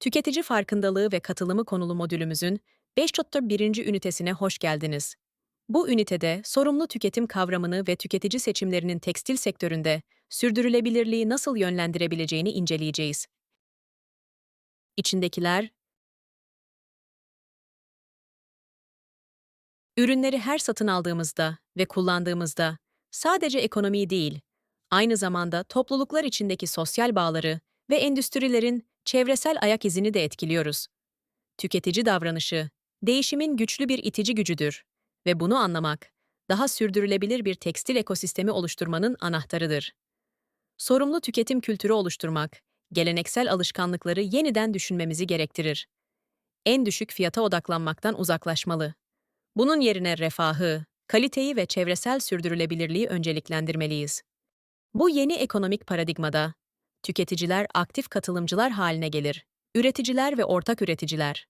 Tüketici farkındalığı ve katılımı konulu modülümüzün 5.1. ünitesine hoş geldiniz. Bu ünitede sorumlu tüketim kavramını ve tüketici seçimlerinin tekstil sektöründe sürdürülebilirliği nasıl yönlendirebileceğini inceleyeceğiz. İçindekiler, ürünleri her satın aldığımızda ve kullandığımızda sadece ekonomiyi değil, aynı zamanda topluluklar içindeki sosyal bağları ve endüstrilerin çevresel ayak izini de etkiliyoruz. Tüketici davranışı, değişimin güçlü bir itici gücüdür ve bunu anlamak, daha sürdürülebilir bir tekstil ekosistemi oluşturmanın anahtarıdır. Sorumlu tüketim kültürü oluşturmak, geleneksel alışkanlıkları yeniden düşünmemizi gerektirir. En düşük fiyata odaklanmaktan uzaklaşmalı. Bunun yerine refahı, kaliteyi ve çevresel sürdürülebilirliği önceliklendirmeliyiz. Bu yeni ekonomik paradigmada tüketiciler aktif katılımcılar haline gelir. Üreticiler ve ortak üreticiler.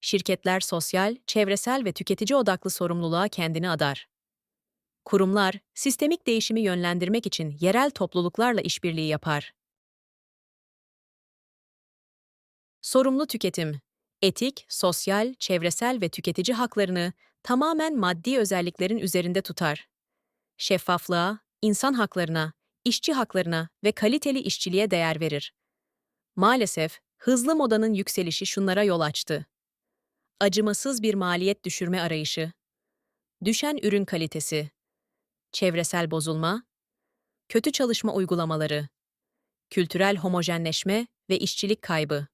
Şirketler sosyal, çevresel ve tüketici odaklı sorumluluğa kendini adar. Kurumlar, sistemik değişimi yönlendirmek için yerel topluluklarla işbirliği yapar. Sorumlu tüketim, etik, sosyal, çevresel ve tüketici haklarını tamamen maddi özelliklerin üzerinde tutar. Şeffaflığa, insan haklarına, işçi haklarına ve kaliteli işçiliğe değer verir. Maalesef hızlı modanın yükselişi şunlara yol açtı. Acımasız bir maliyet düşürme arayışı, düşen ürün kalitesi, çevresel bozulma, kötü çalışma uygulamaları, kültürel homojenleşme ve işçilik kaybı.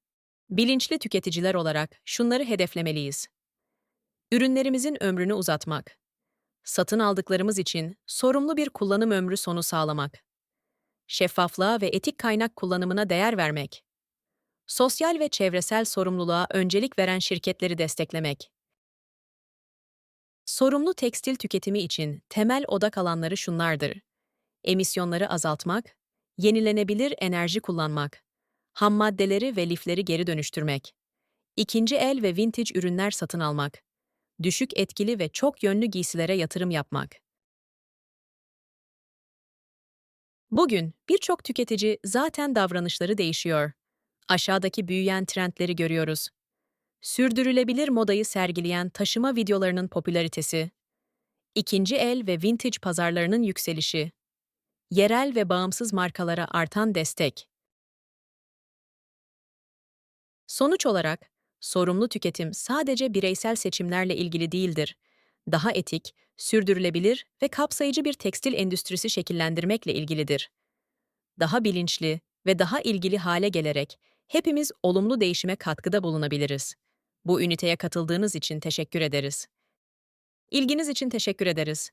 Bilinçli tüketiciler olarak şunları hedeflemeliyiz. Ürünlerimizin ömrünü uzatmak. Satın aldıklarımız için sorumlu bir kullanım ömrü sonu sağlamak şeffaflığa ve etik kaynak kullanımına değer vermek. Sosyal ve çevresel sorumluluğa öncelik veren şirketleri desteklemek. Sorumlu tekstil tüketimi için temel odak alanları şunlardır. Emisyonları azaltmak, yenilenebilir enerji kullanmak, ham maddeleri ve lifleri geri dönüştürmek, ikinci el ve vintage ürünler satın almak, düşük etkili ve çok yönlü giysilere yatırım yapmak. Bugün birçok tüketici zaten davranışları değişiyor. Aşağıdaki büyüyen trendleri görüyoruz. Sürdürülebilir modayı sergileyen taşıma videolarının popülaritesi, ikinci el ve vintage pazarlarının yükselişi, yerel ve bağımsız markalara artan destek. Sonuç olarak, sorumlu tüketim sadece bireysel seçimlerle ilgili değildir. Daha etik, sürdürülebilir ve kapsayıcı bir tekstil endüstrisi şekillendirmekle ilgilidir. Daha bilinçli ve daha ilgili hale gelerek hepimiz olumlu değişime katkıda bulunabiliriz. Bu üniteye katıldığınız için teşekkür ederiz. İlginiz için teşekkür ederiz.